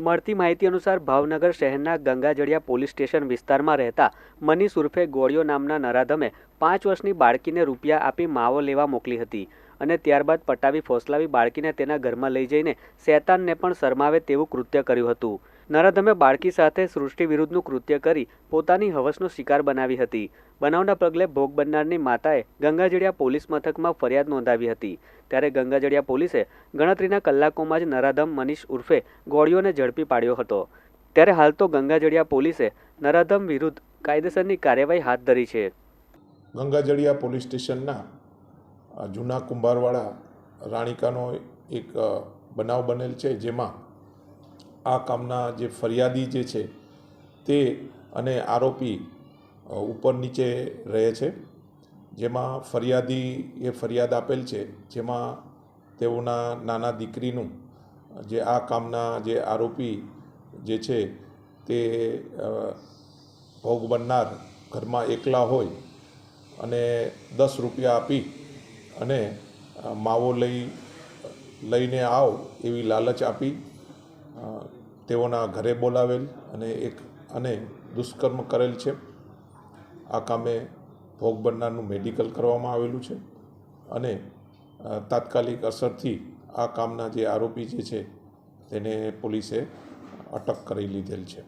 મળતી માહિતી અનુસાર ભાવનગર શહેરના ગંગાજળિયા પોલીસ સ્ટેશન વિસ્તારમાં રહેતા મનીષ ઉર્ફે ગોળીઓ નામના નરાધમે પાંચ વર્ષની બાળકીને રૂપિયા આપી માવો લેવા મોકલી હતી અને ત્યારબાદ પટાવી ફોસલાવી બાળકીને તેના ઘરમાં લઈ જઈને શેતાનને પણ શરમાવે તેવું કૃત્ય કર્યું હતું. નરાધમે બાળકી સાથે સૃષ્ટિ વિરુદ્ધનું કૃત્ય કરી પોતાની હવસનો શિકાર બનાવી હતી. બનાવના પગલે ભોગ બનનારની માતાએ ગંગાજળિયા પોલીસ મથકમાં ફરિયાદ નોંધાવી હતી. ત્યારે ગંગાજળિયા પોલીસે ગણતરીના કલાકોમાં જ નરાધમ મનીષ ઉર્ફે ગોળીઓને ઝડપી પાડ્યો હતો. ત્યારે હાલ તો ગંગાજળિયા પોલીસે નરાધમ વિરુદ્ધ કાયદેસરની કાર્યવાહી હાથ ધરી છે. ગંગાજળિયા પોલીસ સ્ટેશનના જૂના કુંભારવાડા રાણીકાનો એક બનાવ બનેલ છે જેમાં આ કામના જે ફરિયાદી જે છે તે અને આરોપી ઉપર નીચે રહે છે. જેમાં ફરિયાદી એ ફરિયાદ આપેલ છે, જેમાં તેઓના નાના દીકરીનું જે આ કામના જે આરોપી જે છે તે ભોગ બનનાર ઘરમાં એકલા હોય અને દસ રૂપિયા આપી અને માવો લઈ, લઈને આવ એવી લાલચ આપી તેઓના ઘરે બોલાવેલ અને એક, અને દુષ્કર્મ કરેલ છે. આ કામે ભોગ બનનારનું મેડિકલ કરવામાં આવેલું છે અને તાત્કાલિક અસરથી આ કામના જે આરોપી જે છે, તેને પોલીસે અટક કરી લીધેલ છે.